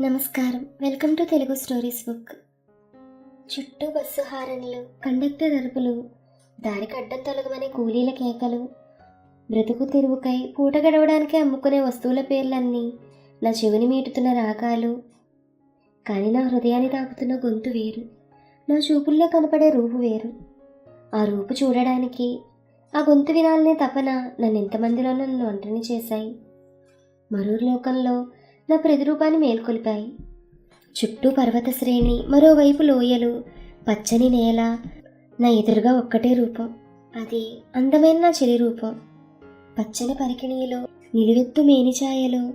నమస్కారం. Welcome to Telugu stories book. చుట్టూ bus హారన్లు కండక్టర్ అరుపులు దారికి అడ్డం తొలగమనే కూలీల కేకలు బ్రతుకు తెరువుకై పూట గడవడానికి అమ్ముకునే వస్తువుల పేర్లన్నీ నా చెవిని మీటుతున్న రాగాలు. కానీ నా హృదయాన్ని తాకుతున్న గొంతు వేరు. నా చూపుల్లో కనపడే రూపు వేరు. ఆ రూపు చూడడానికి ఆ గొంతు వినాలనే తపన నన్ను ఎంతమందిలో నన్ను ఒంటరిని చేశాయి. మరో లోకంలో నా ప్రతిరూపాన్ని మేల్కొలిపాయి. చుట్టూ పర్వత శ్రేణి మరోవైపు లోయలు పచ్చని నేల నా ఎదురుగా ఒక్కటే రూపం. అది అందమైన నా చెలి రూపం. పచ్చని పరికిణీలో నిలువెత్తు మేనిఛాయలు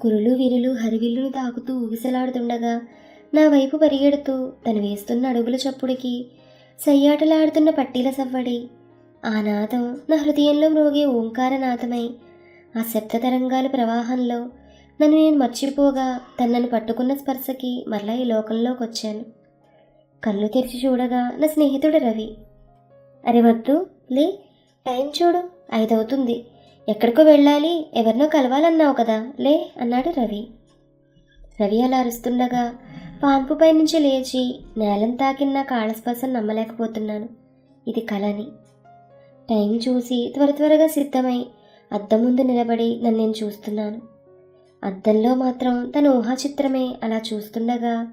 కురులు విరులు హరివిల్లును తాకుతూ ఊగిసలాడుతుండగా నా వైపు పరిగెడుతూ తను వేస్తున్న అడుగుల చప్పుడికి సయ్యాటలాడుతున్న పట్టీల సవ్వడి ఆ నాదం నా హృదయంలో మ్రోగే ఓంకారనాదమై ఆ శబ్ద తరంగాల ప్రవాహంలో నన్ను నేను మర్చిపోగా తను నన్ను పట్టుకున్న స్పర్శకి మరలా ఈ లోకంలోకి వచ్చాను. కళ్ళు తెరిచి చూడగా నా స్నేహితుడు రవి. అరే వద్దు లే టైం చూడు ఐదవుతుంది. ఎక్కడికో వెళ్ళాలి ఎవరినో కలవాలన్నావు కదా లే అన్నాడు రవి. రవి అలా అరుస్తుండగా పాంపుపై నుంచి లేచి నేలం తాకిన నా కాళస్పర్శం నమ్మలేకపోతున్నాను. ఇది కలని. టైం చూసి త్వర త్వరగా సిద్ధమై అద్దం ముందు నిలబడి నన్ను నేను చూస్తున్నాను. అద్దంలో మాత్రం తన ఊహా చిత్రమే అలా చూస్తుండగా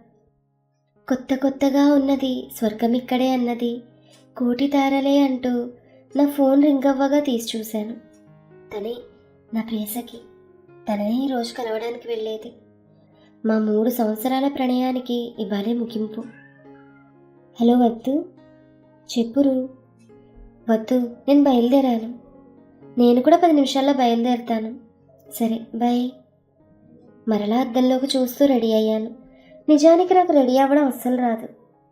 కొత్త కొత్తగా ఉన్నది స్వర్గం ఇక్కడే అన్నది కోటి తారలే అంటూ నా ఫోన్ రింగ్ అవ్వగా తీసి చూశాను. తనే నా ప్రేసకి తననే ఈరోజు కలవడానికి వెళ్ళేది. మా మూడు సంవత్సరాల ప్రణయానికి ఇవాళే ముగింపు. హలో వద్దు చెప్పురు. వద్దు నేను బయలుదేరాను. నేను కూడా పది నిమిషాల్లో బయలుదేరుతాను. సరే బాయ్. మరలా అద్దంలోకి చూస్తూ రెడీ అయ్యాను. నిజానికి నాకు రెడీ అవ్వడం అస్సలు రాదు.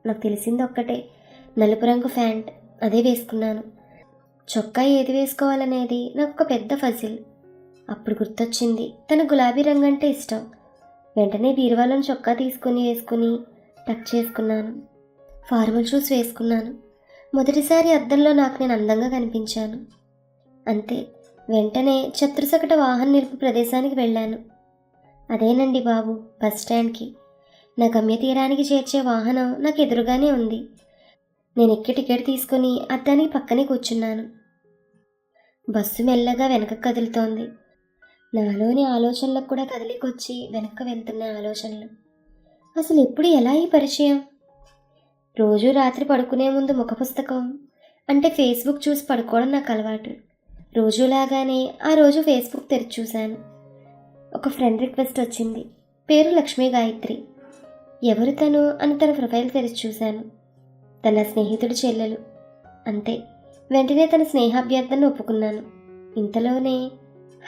నాకు తెలిసింది ఒక్కటే నలుపు రంగు ఫ్యాంట్ అదే వేసుకున్నాను. చొక్కా ఏది వేసుకోవాలనేది నాకు ఒక పెద్ద ఫజిల్. అప్పుడు గుర్తొచ్చింది తన గులాబీ రంగు అంటే ఇష్టం. వెంటనే బీరువాలను చొక్కా తీసుకుని వేసుకుని టక్ చేసుకున్నాను. ఫార్మల్ షూస్ వేసుకున్నాను. మొదటిసారి అద్దంలో నాకు నేను అందంగా కనిపించాను. అంతే వెంటనే చతుర్సకట వాహన నిలుపు ప్రదేశానికి వెళ్ళాను. అదేనండి బాబు బస్ స్టాండ్కి. నా గమ్య తీరానికి చేర్చే వాహనం నాకు ఎదురుగానే ఉంది. నేను ఎక్కి టికెట్ తీసుకుని అద్దానికి పక్కనే కూర్చున్నాను. బస్సు మెల్లగా వెనక కదులుతోంది. నాలోని ఆలోచనలకు కూడా కదిలికొచ్చి వెనక్కి వెళ్తున్న ఆలోచనలు. అసలు ఎప్పుడు ఎలా ఈ పరిచయం? రోజు రాత్రి పడుకునే ముందు ముఖ పుస్తకం అంటే ఫేస్బుక్ చూసి పడుకోవడం నాకు అలవాటు. రోజులాగానే ఆ రోజు ఫేస్బుక్ తెరిచి చూశాను. ఒక ఫ్రెండ్ రిక్వెస్ట్ వచ్చింది. పేరు లక్ష్మీ గాయత్రి. ఎవరు తను అని తన ప్రొఫైల్ తెరిచి చూశాను. తన స్నేహితుడు చెల్లెలు. అంతే. వెంటనే తన స్నేహాభ్యర్థన ఒప్పుకున్నాను. ఇంతలోనే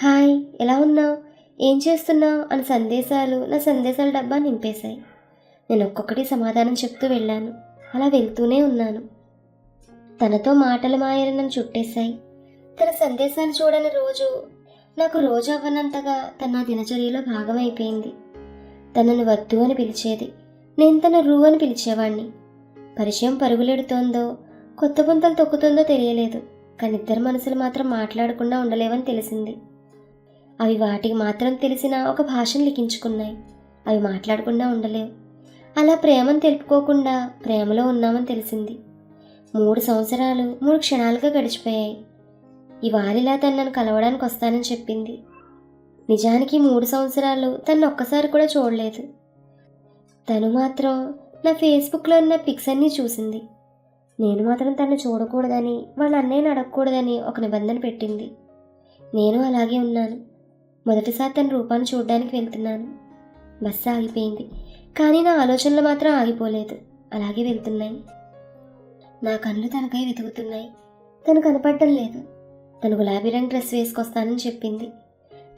హాయ్ ఎలా ఉన్నావు? ఏం చేస్తున్నావు? అని సందేశాలు నా సందేశాల డబ్బా నింపేశాయి. నేను ఒక్కొక్కటి సమాధానం చెప్తూ వెళ్ళాను. అలా వెళ్తూనే ఉన్నాను. తనతో మాటలు మాయలు నన్ను చుట్టేశాయి. తన సందేశాలు చూడని రోజు నాకు రోజు అవ్వనంతగా తన నా దినచర్యలో భాగమైపోయింది. తనను వద్దు అని పిలిచేది. నేను తన రూ అని పిలిచేవాణ్ణి. పరిచయం పరుగులెడుతోందో కొత్త పుంతలు తొక్కుతుందో తెలియలేదు. కానీ ఇద్దరు మనసులు మాత్రం మాట్లాడకుండా ఉండలేవని తెలిసింది. అవి వాటికి మాత్రం తెలిసిన ఒక భాషను లిఖించుకున్నాయి. అవి మాట్లాడకుండా ఉండలేవు. అలా ప్రేమను తెలుపుకోకుండా ప్రేమలో ఉన్నామని తెలిసింది. మూడు సంవత్సరాలు మూడు క్షణాలుగా గడిచిపోయాయి. ఇవాళిలా తను నన్ను కలవడానికి వస్తానని చెప్పింది. నిజానికి మూడు సంవత్సరాలు తను ఒక్కసారి కూడా చూడలేదు. తను మాత్రం నా ఫేస్బుక్లో ఉన్న పిక్స్ అన్నీ చూసింది. నేను మాత్రం తను చూడకూడదని వాళ్ళ అన్నయ్యని అడగకూడదని ఒక నిబంధన పెట్టింది. నేను అలాగే ఉన్నాను. మొదటిసారి తన రూపాన్ని చూడడానికి వెళ్తున్నాను. బస్సు ఆగిపోయింది. కానీ నా ఆలోచనలు మాత్రం ఆగిపోలేదు. అలాగే వెళ్తున్నాయి. నా కళ్ళు తనకై వెతుకుతున్నాయి. తను కనపడటం లేదు. తను గులాబీ రంగు డ్రెస్ వేసుకొస్తానని చెప్పింది.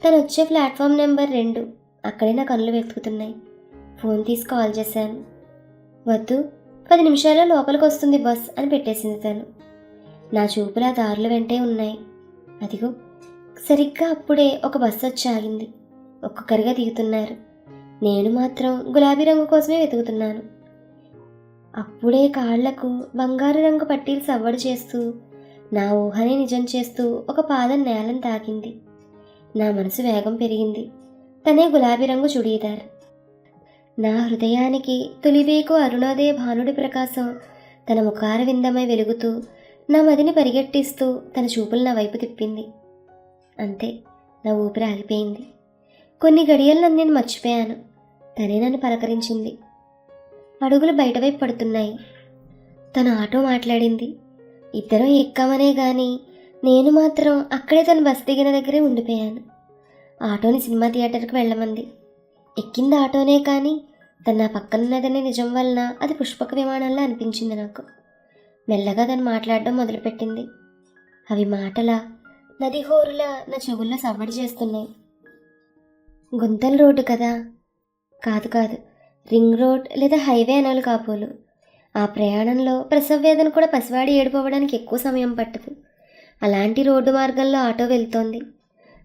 తను వచ్చే ప్లాట్ఫామ్ నెంబర్ రెండు. అక్కడే నా కళ్ళు వెతుకుతున్నాయి. ఫోన్ తీసి కాల్ చేశాను. వద్దు పది నిమిషాల్లో లోపలికి వస్తుంది బస్ అని పెట్టేసింది తను. నా చూపులు ఆ దారుల వెంటే ఉన్నాయి. అదిగో సరిగ్గా అప్పుడే ఒక బస్సు వచ్చి ఆగింది. ఒక్కొక్కరిగా దిగుతున్నారు. నేను మాత్రం గులాబీ రంగు కోసమే వెతుకుతున్నాను. అప్పుడే కాళ్ళకు బంగారు రంగు పట్టీలు సవ్వడి చేస్తూ నా ఊహని నిజం చేస్తూ ఒక పాదం నేలను తాకింది. నా మనసు వేగం పెరిగింది. తనే గులాబీ రంగు చుడీదార్. నా హృదయానికి తొలివేకు అరుణోదయ భానుడి ప్రకాశం తన ముఖార విందమై వెలుగుతూ నా మదిని పరిగెట్టిస్తూ తన చూపులు నా వైపు తిప్పింది. అంతే నా ఊపిరి ఆగిపోయింది. కొన్ని గడియలు నన్ను నేను మర్చిపోయాను. తనే నన్ను పలకరించింది. అడుగులు బయటవైపు పడుతున్నాయి. తన ఆటో మాట్లాడింది. ఇద్దరం ఎక్కామనే కానీ నేను మాత్రం అక్కడే తన బస్ దిగిన దగ్గరే ఉండిపోయాను. ఆటోని సినిమా థియేటర్కి వెళ్ళమంది. ఎక్కింది ఆటోనే కానీ తను నా పక్కనున్నదనే నిజం వలన అది పుష్పక విమానంలా అనిపించింది నాకు. మెల్లగా తను మాట్లాడడం మొదలుపెట్టింది. అవి మాటల నది హోరులా నా చెవుల్లో సవ్వడి చేస్తున్నాయి. గుంతల రోడ్డు కదా? కాదు కాదు రింగ్ రోడ్ లేదా హైవే అనాలి కాపోలు. ఆ ప్రయాణంలో ప్రసవ వేదన కూడా పసివాడి ఏడిపోవడానికి ఎక్కువ సమయం పట్టదు. అలాంటి రోడ్డు మార్గంలో ఆటో వెళ్తోంది.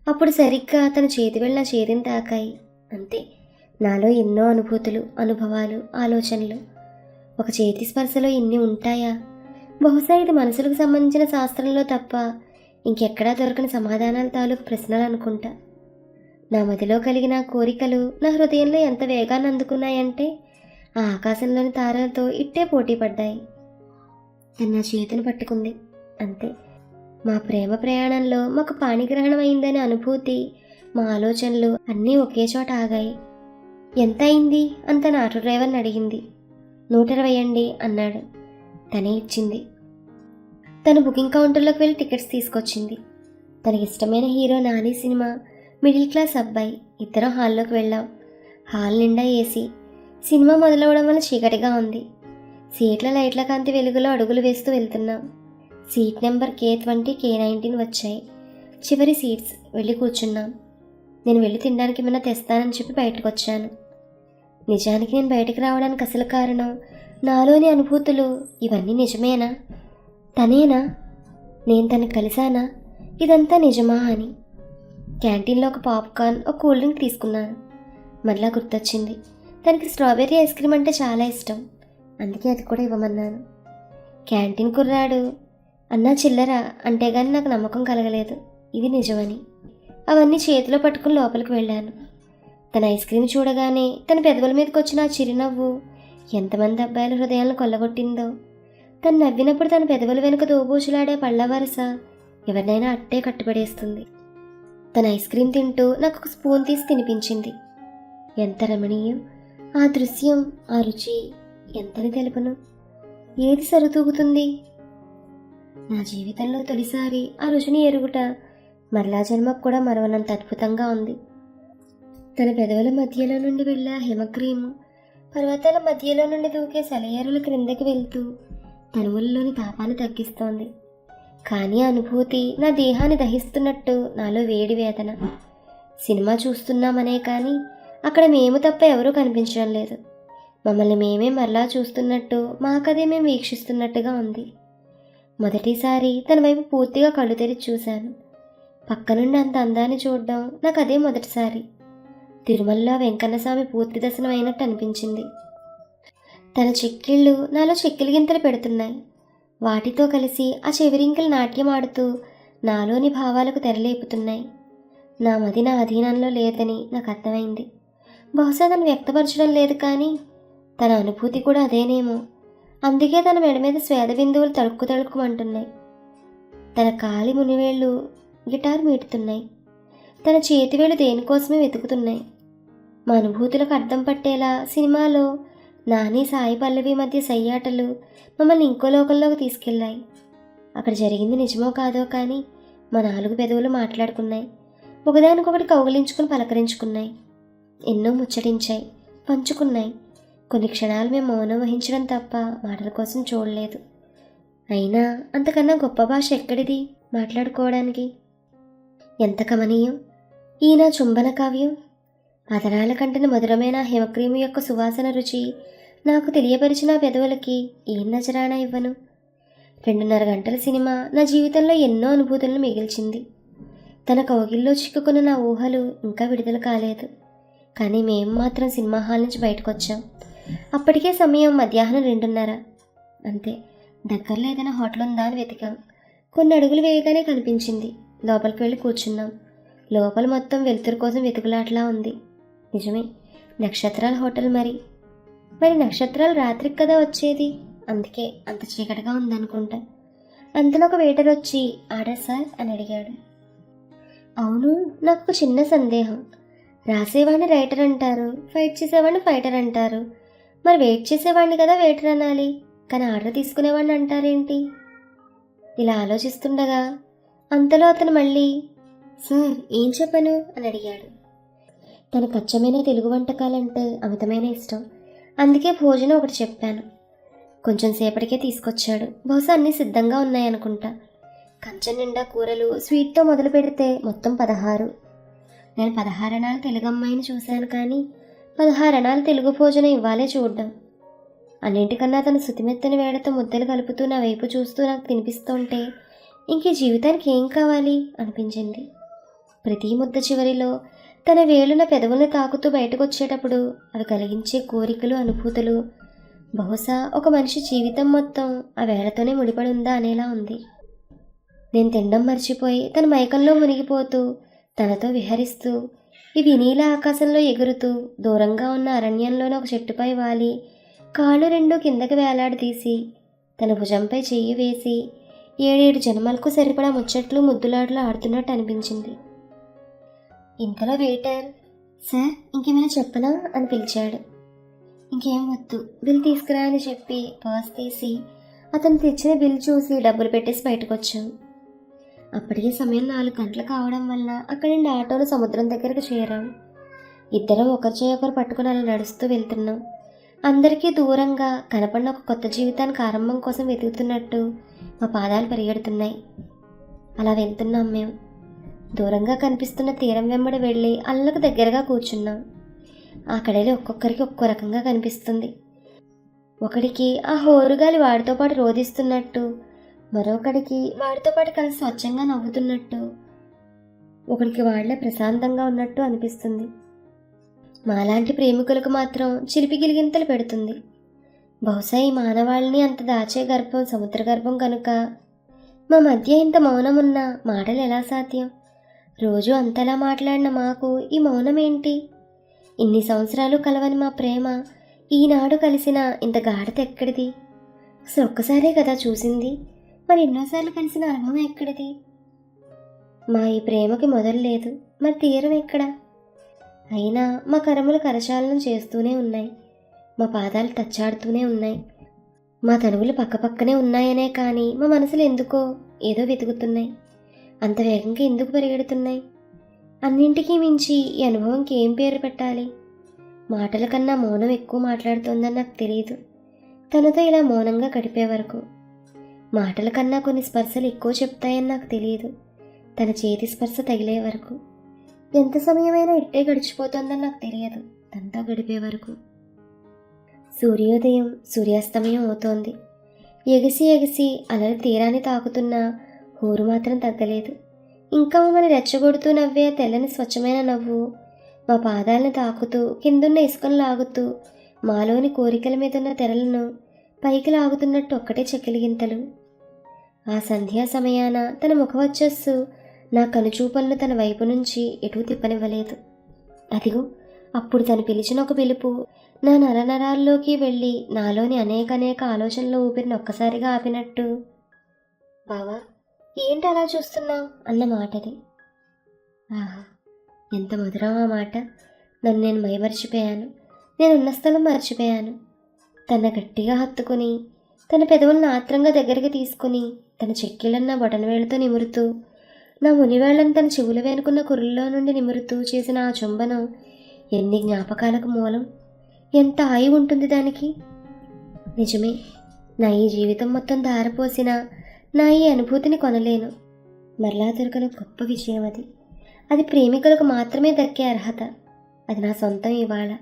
అప్పుడు సరిగ్గా తన చేతి వెళ్ళిన చేతిని తాకాయి. అంతే. నాలో ఎన్నో అనుభూతులు అనుభవాలు ఆలోచనలు. ఒక చేతి స్పర్శలో ఇన్ని ఉంటాయా? బహుశా ఇది మనసులకు సంబంధించిన శాస్త్రంలో తప్ప ఇంకెక్కడా దొరకని సమాధానాల తాలూకు ప్రశ్నలు అనుకుంటా. నా మదిలో కలిగిన కోరికలు నా హృదయంలో ఎంత వేగాన్ని అందుకున్నాయంటే ఆ ఆకాశంలోని తారలతో ఇట్టే పోటీ పడ్డాయి. నా చేతిని పట్టుకుంది. అంతే. మా ప్రేమ ప్రయాణంలో మాకు పాణిగ్రహణం అయిందనే అనుభూతి మా ఆలోచనలు అన్నీ ఒకే చోట ఆగాయి. ఎంత అయింది? అంత నా ఆటో డ్రైవర్ని అడిగింది. నూట ఇరవై అండి అన్నాడు. తనే ఇచ్చింది. తను బుకింగ్ కౌంటర్లోకి వెళ్ళి టికెట్స్ తీసుకొచ్చింది. తనకి ఇష్టమైన hero Nani cinema middle class Abbayi ఇద్దరం హాల్లోకి వెళ్ళాం. హాల్ నిండా ఏసీ సినిమా మొదలవడం వల్ల చీకటిగా ఉంది. సీట్ల లైట్ల కాంతి వెలుగులో అడుగులు వేస్తూ వెళ్తున్నాం. Seat number K twenty K nineteen వచ్చాయి. చివరి సీట్స్ వెళ్ళి కూర్చున్నాం. నేను వెళ్ళి తినడానికి ఏమైనా తెస్తానని చెప్పి బయటకు వచ్చాను. నిజానికి నేను బయటకు రావడానికి అసలు కారణం నాలోని అనుభూతులు ఇవన్నీ నిజమేనా? తనేనా? నేను తను కలిశానా? ఇదంతా నిజమా అని. క్యాంటీన్లో ఒక పాప్కార్న్ ఒక కూల్ డ్రింక్ తీసుకున్నాను. మళ్ళా గుర్తొచ్చింది. తనకి స్ట్రాబెర్రీ ఐస్ క్రీమ్ అంటే చాలా ఇష్టం. అందుకే అది కూడా ఇవ్వమన్నాను. క్యాంటీన్ కుర్రాడు. అన్నా చిల్లర అంటే కానీ నాకు నమ్మకం కలగలేదు. ఇది నిజమని. అవన్నీ చేతిలో పట్టుకుని లోపలికి వెళ్ళాను. తన ఐస్ క్రీమ్ చూడగానే తన పెదవుల మీదకి వచ్చిన ఆ చిరునవ్వు ఎంతమంది అబ్బాయిల హృదయాలను కొల్లగొట్టిందో. తను నవ్వినప్పుడు తన పెదవుల వెనుక దోబూచులాడే పళ్ళ వరస ఎవరినైనా అట్టే కట్టుబడేస్తుంది. తన ఐస్ క్రీమ్ తింటూ నాకు ఒక స్పూన్ తీసి తినిపించింది. ఎంత రమణీయం. ఆ దృశ్యం ఆ రుచి ఎంతని తెలుపను? ఏది సరితూగుతుంది? నా జీవితంలో తొలిసారి ఆ రుచిని ఎరుగుట మరలా జన్మకు కూడా మరవనంత అద్భుతంగా ఉంది. తన పెదవుల మధ్యలో నుండి వెళ్ళే హిమక్రీము పర్వతాల మధ్యలో నుండి దూకే సెలయేరుల క్రిందకి వెళ్తూ తనువుల్లోని తాపాన్ని తగ్గిస్తోంది. కానీ అనుభూతి నా దేహాన్ని దహిస్తున్నట్టు నాలో వేడి వేదన. సినిమా చూస్తున్నామనే కానీ అక్కడ మేము తప్ప ఎవరూ కనిపించడం లేదు. మమ్మల్ని మేమే మరలా చూస్తున్నట్టు మాకదే మేము వీక్షిస్తున్నట్టుగా ఉంది. మొదటిసారి తన వైపు పూర్తిగా కళ్ళు తెరిచి చూశాను. పక్క నుండి అంత అందాన్ని చూడడం నాకు అదే మొదటిసారి. తిరుమలలో వెంకన్నస్వామి పూర్తి దర్శనం అయినట్టు అనిపించింది. తన చెక్కిళ్ళు నాలో చిక్కిలి గింతలు పెడుతున్నాయి. వాటితో కలిసి ఆ చెవిరింకలు నాట్యం ఆడుతూ నాలోని భావాలకు తెరలేపుతున్నాయి. నా మది నా అధీనంలో లేదని నాకు అర్థమైంది. బహుశా తను వ్యక్తపరచడం లేదు కానీ తన అనుభూతి కూడా అదేనేమో. అందుకే తన మెడ మీద స్వేద బిందువులు తడుక్కు తడుక్కుమంటున్నాయి. తన కాలి మునివేళ్ళు గిటార్ మీటుతున్నాయి. తన చేతివేళ్ళు దేనికోసమే వెతుకుతున్నాయి. మా అనుభూతులకు అర్థం పట్టేలా సినిమాలో నాని సాయి పల్లవి మధ్య సయ్యాటలు మమ్మల్ని ఇంకో లోకంలోకి తీసుకెళ్ళాయి. అక్కడ జరిగింది నిజమో కాదో కానీ మా నాలుగు పెదవులు మాట్లాడుకున్నాయి. ఒకదానికొకటి కౌగిలించుకుని పలకరించుకున్నాయి. ఎన్నో ముచ్చటించాయి పంచుకున్నాయి. కొన్ని క్షణాలు మేము మౌనం వహించడం తప్ప మాటల కోసం చూడలేదు. అయినా అంతకన్నా గొప్ప భాష ఎక్కడిది మాట్లాడుకోవడానికి? ఎంత కమనీయం! ఈ నా చుంబన కావ్యం. అదరాల కంటిన మధురమైన హిమక్రీము యొక్క సువాసన రుచి నాకు తెలియపరిచిన పెదవులకి ఏం నజరానా ఇవ్వను? రెండున్నర గంటల సినిమా నా జీవితంలో ఎన్నో అనుభూతులను మిగిల్చింది. తన కౌగిల్లో చిక్కుకున్న నా ఊహలు ఇంకా విడుదల కాలేదు. కానీ మేము మాత్రం సినిమా హాల్ నుంచి బయటకు వచ్చాం అప్పటికే సమయం మధ్యాహ్నం రెండున్నర. అంతే. దగ్గరలో ఏదైనా హోటల్ ఉందా అని వెతికాం. కొన్ని అడుగులు వేయగానే కనిపించింది. లోపలికి వెళ్ళి కూర్చున్నాం. లోపల మొత్తం వెలుతురు కోసం వెతుకులాట్లా ఉంది. నిజమే. నక్షత్రాల హోటల్ మరి. మరి నక్షత్రాలు రాత్రికి కదా వచ్చేది? అందుకే అంత చీకటిగా ఉందనుకుంటా. అంతలో ఒక వెయిటర్ వచ్చి ఆర్డర్ సార్? అని అడిగాడు. అవును నాకు చిన్న సందేహం. రాసేవాడిని రైటర్ అంటారు ఫైట్ చేసేవాడిని ఫైటర్ అంటారు. మరి వెయిట్ చేసేవాడిని కదా వెయిటర్ అనాలి కానీ ఆర్డర్ తీసుకునేవాడిని అంటారేంటి? ఇలా ఆలోచిస్తుండగా అంతలో అతను మళ్ళీ సార్ ఏం చెప్పను? అని అడిగాడు. తన కచ్చమైన తెలుగు వంటకాలంటే అమితమైన ఇష్టం. అందుకే భోజనం ఒకటి చెప్పాను. కొంచెం సేపటికే తీసుకొచ్చాడు. బహుశా అన్నీ సిద్ధంగా ఉన్నాయనుకుంటా. కంచె నిండా కూరలు స్వీట్తో మొదలు పెడితే మొత్తం పదహారు. నేను పదహారణాలు తెలుగు అమ్మాయిని చూశాను కానీ పదహారణాలు తెలుగు భోజనం ఇవ్వాలే చూడ్డం. అన్నింటికన్నా తన శుతిమెత్తని వేడతో ముద్దలు కలుపుతూ నా వైపు చూస్తూ నాకు తినిపిస్తుంటే ఇంక జీవితానికి ఏం కావాలి అనిపించింది. ప్రతి ముద్ద చివరిలో తన వేలున పెదవుల్ని తాకుతూ బయటకు వచ్చేటప్పుడు అవి కలిగించే కోరికలు అనుభూతులు బహుశా ఒక మనిషి జీవితం మొత్తం ఆ వేళతోనే ముడిపడి ఉందా అనేలా ఉంది. నేను తినడం మర్చిపోయి తన మైకంలో మునిగిపోతూ తనతో విహరిస్తూ ఇవి నీల ఆకాశంలో ఎగురుతూ దూరంగా ఉన్న అరణ్యంలోని ఒక చెట్టుపై వాలి కాళ్ళు రెండు కిందకి వేలాడదీసి తన భుజంపై చెయ్యి వేసి ఏడేడు జన్మలకు సరిపడా ముచ్చట్లు ముద్దులాటలు ఆడుతున్నట్టు అనిపించింది. ఇంతలో వెయిటర్ సార్ ఇంకేమైనా చెప్పనా? అని పిలిచాడు. ఇంకేం వద్దు బిల్ తీసుకురా అని చెప్పి పర్స్ తీసి అతను తెచ్చిన బిల్ చూసి డబ్బులు పెట్టేసి బయటకు వచ్చాం అప్పటికే సమయం నాలుగు గంటలు కావడం వల్ల అక్కడి నుండి ఆటోలు సముద్రం దగ్గరకు చేరాం. ఇద్దరం ఒకరి చేయి ఒకరు పట్టుకుని అలా నడుస్తూ వెళ్తున్నాం. అందరికీ దూరంగా కనపడిన ఒక కొత్త జీవితానికి ఆరంభం కోసం వెతుకుతున్నట్టు మా పాదాలు పరిగెడుతున్నాయి. అలా వెళ్తున్నాం మేము. దూరంగా కనిపిస్తున్న తీరం వెంబడి వెళ్ళి అల్లకు దగ్గరగా కూర్చున్నాం. ఆ కడలి ఒక్కొక్కరికి ఒక్కో రకంగా కనిపిస్తుంది. ఒకడికి ఆ హోరుగాలి వాడితో పాటు రోధిస్తున్నట్టు మరొకడికి వాడితో పాటు కలిసి స్వచ్ఛంగా నవ్వుతున్నట్టు ఒకడికి వాళ్ళే ప్రశాంతంగా ఉన్నట్టు అనిపిస్తుంది. మాలాంటి ప్రేమికులకు మాత్రం చిలిపి గిలిగింతలు పెడుతుంది. బహుశా ఈ మానవాళిని అంత దాచే గర్భం సముద్ర గర్భం కనుక మా మధ్య ఇంత మౌనం ఉన్న మాటలు ఎలా సాధ్యం? రోజు అంతలా మాట్లాడిన మాకు ఈ మౌనం ఏంటి ఇన్ని సంవత్సరాలు కలవని మా ప్రేమ ఈనాడు కలిసిన ఇంత గాఢత ఎక్కడిది? అసలు ఒక్కసారే కదా చూసింది. మరి ఎన్నోసార్లు కలిసిన అనుభవం ఎక్కడిది? మా ఈ ప్రేమకి మొదలు లేదు. మరి తీరం ఎక్కడ? అయినా మా కరములు కరచాలనం చేస్తూనే ఉన్నాయి. మా పాదాలు తచ్చాడుతూనే ఉన్నాయి. మా తనువులు పక్కపక్కనే ఉన్నాయనే కానీ మా మనసులు ఎందుకో ఏదో వెతుకుతున్నాయి. అంత వేగంగా ఎందుకు పరిగెడుతున్నాయి? అన్నింటికీ మించి ఈ అనుభవంకి ఏం పేరు పెట్టాలి? మాటల కన్నా మౌనం ఎక్కువ మాట్లాడుతోందని నాకు తెలియదు తనతో ఇలా మౌనంగా గడిపే వరకు మాటల కన్నా కొన్ని స్పర్శలు ఎక్కువ చెప్తాయని నాకు తెలియదు. తన చేతి స్పర్శ తగిలే వరకు. ఎంత సమయమైనా ఇట్టే గడిచిపోతుందని నాకు తెలియదు. తనతో గడిపే వరకు. సూర్యోదయం సూర్యాస్తమయం అవుతోంది. ఎగిసి ఎగిసి అలలు తీరాన్ని తాకుతున్న హోరు మాత్రం తగ్గలేదు. ఇంకా మమ్మల్ని రెచ్చగొడుతూ నవ్వే తెల్లని స్వచ్ఛమైన నవ్వు మా పాదాలను తాకుతూ కిందున్న ఇసుకను లాగుతూ మాలోని కోరికల మీద ఉన్న తెరలను పైకి లాగుతున్నట్టు ఒక్కటే చెక్కిలిగింతలు ఆ సంధ్యా సమయాన తన ముఖవచ్చస్సు నా కనుచూపలను తన వైపు నుంచి ఎటూ తిప్పనివ్వలేదు. అదిగో అప్పుడు తను పిలిచిన ఒక పిలుపు. నా నరనరాల్లోకి వెళ్ళి నాలోని అనేక అనేక ఆలోచనలు ఊపిరిని ఒక్కసారిగా ఆపినట్టు. బావా ఏంటి అలా చూస్తున్నావు? అన్న మాటది. ఆహా ఎంత మధురం ఆ మాట. నన్ను నేను మైమర్చిపోయాను. నేనున్న స్థలం మర్చిపోయాను. తన గట్టిగా హత్తుకుని తన పెదవులను ఆత్రంగా దగ్గరికి తీసుకుని తన చెక్కిళ్ళన్న బొటనవేళ్ళతో నిమురుతూ నా మునివేళ్ళను తన చెవులు వేనుకున్న కురుల్లో నుండి నిమురుతూ చేసిన ఆ చుంబనం ఎన్ని జ్ఞాపకాలకు మూలం? ఎంత హాయి ఉంటుంది దానికి? నిజమే నా ఈ జీవితం మొత్తం దారపోసిన నా ఈ అనుభూతిని కొనలేను. మరలా దొరకని గొప్ప విజయం అది. అది ప్రేమికులకు మాత్రమే దక్కే అర్హత. అది నా సొంతం ఇవాళ.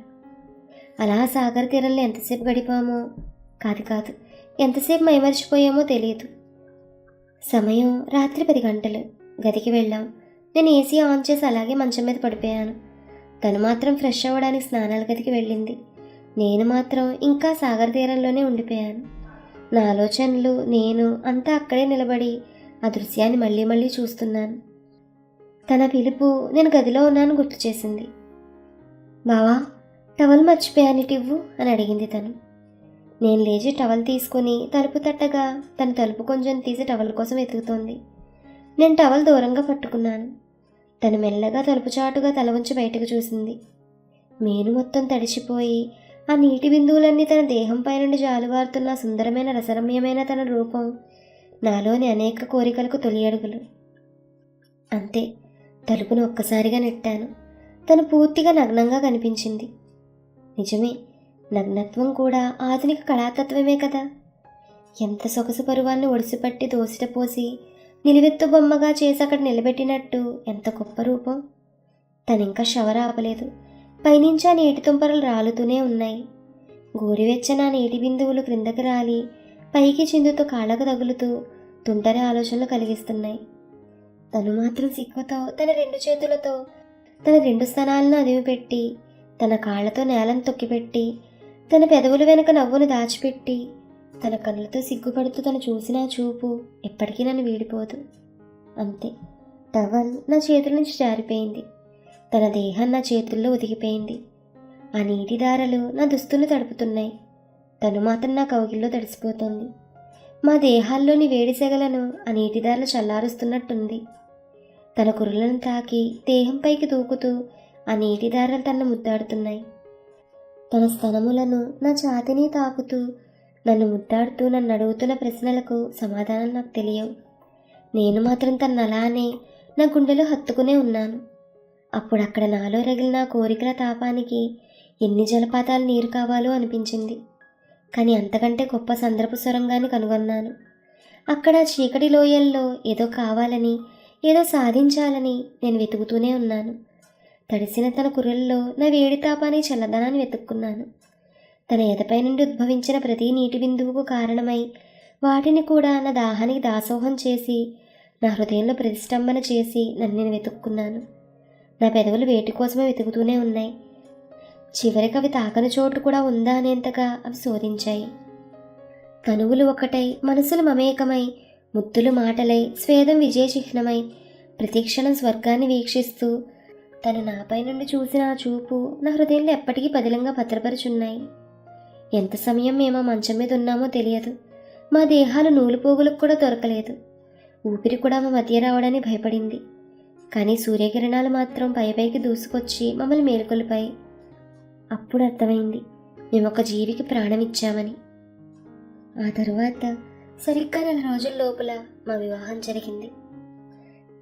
అలా సాగర తీరంలో ఎంతసేపు గడిపామో? కాదు కాదు. ఎంతసేపు మైమర్చిపోయామో తెలియదు. సమయం రాత్రి పది గంటలు. గదికి వెళ్ళాం. నేను ఏసీ ఆన్ చేసి అలాగే మంచం మీద పడిపోయాను. తను మాత్రం ఫ్రెష్ అవ్వడానికి స్నానాల గదికి వెళ్ళింది. నేను మాత్రం ఇంకా సాగర తీరంలోనే ఉండిపోయాను. నా ఆలోచనలు నేను అంతా అక్కడే నిలబడి ఆ దృశ్యాన్ని మళ్ళీ మళ్ళీ చూస్తున్నాను. తన పిలుపు నేను గదిలో ఉన్నాను గుర్తు చేసింది. బావా టవల్ మర్చిపోయాను ఇటు ఇవ్వు అని అడిగింది తను. నేను లేచి టవల్ తీసుకొని తలుపు తట్టగా తన తలుపు కొంచెం తీసి టవల్ కోసం వెతుకుతోంది. నేను టవల్ దూరంగా పట్టుకున్నాను. తను మెల్లగా తలుపు చాటుగా తల వంచి బయటకు చూసింది. మేను మొత్తం తడిచిపోయి ఆ నీటి బిందువులన్నీ తన దేహంపై నుండి జాలువారుతున్న సుందరమైన రసరమ్యమైన తన రూపం నాలోని అనేక కోరికలకు తొలి అడుగులు. అంతే తలుపును ఒక్కసారిగా నెట్టాను. తను పూర్తిగా నగ్నంగా కనిపించింది. నిజమే నగ్నత్వం కూడా ఆధునిక కళాతత్వమే కదా. ఎంత సొగసు పరువాన్ని ఒడిసిపట్టి దోసిట పోసి నిలువెత్తు బొమ్మగా చేసి అక్కడ నిలబెట్టినట్టు ఎంత గొప్ప రూపం. తనింకా షవర ఆపలేదు. పైనుంచి ఆ నీటి తుంపరలు రాలుతూనే ఉన్నాయి. గోరువెచ్చని నీటి బిందువులు క్రిందకి రాలి పైకి చిందుతూ కాళ్ళకు తగులుతూ తుంటరి ఆలోచనలు కలిగిస్తున్నాయి. తను మాత్రం సిగ్గుతో తన రెండు చేతులతో తన రెండు స్థానాలను అదిమిపెట్టి తన కాళ్ళతో నేలను తొక్కిపెట్టి తన పెదవుల వెనుక నవ్వును దాచిపెట్టి తన కళ్ళతో సిగ్గుపడుతూ తను చూసిన చూపు ఎప్పటికీ నన్ను వీడిపోదు. అంతే. టవల్ నా చేతుల నుంచి జారిపోయింది. తన దేహం నా చేతుల్లో ఒదిగిపోయింది ఆ నీటి దారలు నా దుస్తులు తడుపుతున్నాయి. తను మాత్రం నా కౌగిల్లో తడిసిపోతుంది. మా దేహాల్లోని వేడి సెగలను ఆ నీటి దారులు చల్లారుస్తున్నట్టుంది. తన కురులను తాకి దేహంపైకి దూకుతూ ఆ నీటి దారలు తనను ముద్దాడుతున్నాయి. తన స్తనములను నా ఛాతిని తాకుతూ నన్ను ముద్దాడుతూ నన్ను అడుగుతున్న ప్రశ్నలకు సమాధానం నాకు తెలియవు. నేను మాత్రం తను అలానే నా గుండెలో హత్తుకునే ఉన్నాను. అప్పుడు అక్కడ నాలో రగిలిన నా కోరికల తాపానికి ఎన్ని జలపాతాలు నీరు కావాలో అనిపించింది. కానీ అంతకంటే గొప్ప సందర్భ సొరంగాన్ని కనుగొన్నాను. అక్కడ చీకటి లోయల్లో ఏదో కావాలని ఏదో సాధించాలని నేను వెతుకుతూనే ఉన్నాను. తడిసిన తన కుర్రల్లో నా వేడి తాపాన్ని చల్లదనాన్ని వెతుక్కున్నాను. తన ఎదపై నుండి ఉద్భవించిన ప్రతి నీటి బిందువుకు కారణమై వాటిని కూడా నా దాహానికి దాసోహం చేసి నా హృదయంలో ప్రతిష్టంభన చేసి నన్ను నేను వెతుక్కున్నాను. నా పెదవులు వేటి కోసమే వెతుకుతూనే ఉన్నాయి. చివరికి అవి తాకని చోటు కూడా ఉందా అనేంతగా అవి శోధించాయి. కనువులు ఒకటై మనసులు మమేకమై ముద్దులు మాటలై స్వేదం విజయ చిహ్నమై ప్రతిక్షణం స్వర్గాన్ని వీక్షిస్తూ తను నాపై నుండి చూసిన ఆ చూపు నా హృదయంలో ఎప్పటికీ పదిలంగా భద్రపరుచున్నాయి. ఎంత సమయం మేము మంచం మీద ఉన్నామో తెలియదు. మా దేహాలు నూలుపోగులకు కూడా దొరకలేదు. ఊపిరి కూడా మా మధ్య రావడానికి భయపడింది. కానీ సూర్యకిరణాలు మాత్రం పైపైకి దూసుకొచ్చి మమ్మల్ని మేలుకొలిపాయి. అప్పుడు అర్థమైంది మేము ఒక జీవికి ప్రాణం ఇచ్చామని. ఆ తరువాత సరిగ్గా నెల రోజుల లోపల మా వివాహం జరిగింది.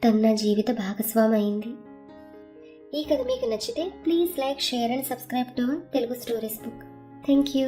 తను నా జీవిత భాగస్వామి అయింది. ఈ కథ మీకు నచ్చితే please like share and subscribe to Telugu stories book. Thank you.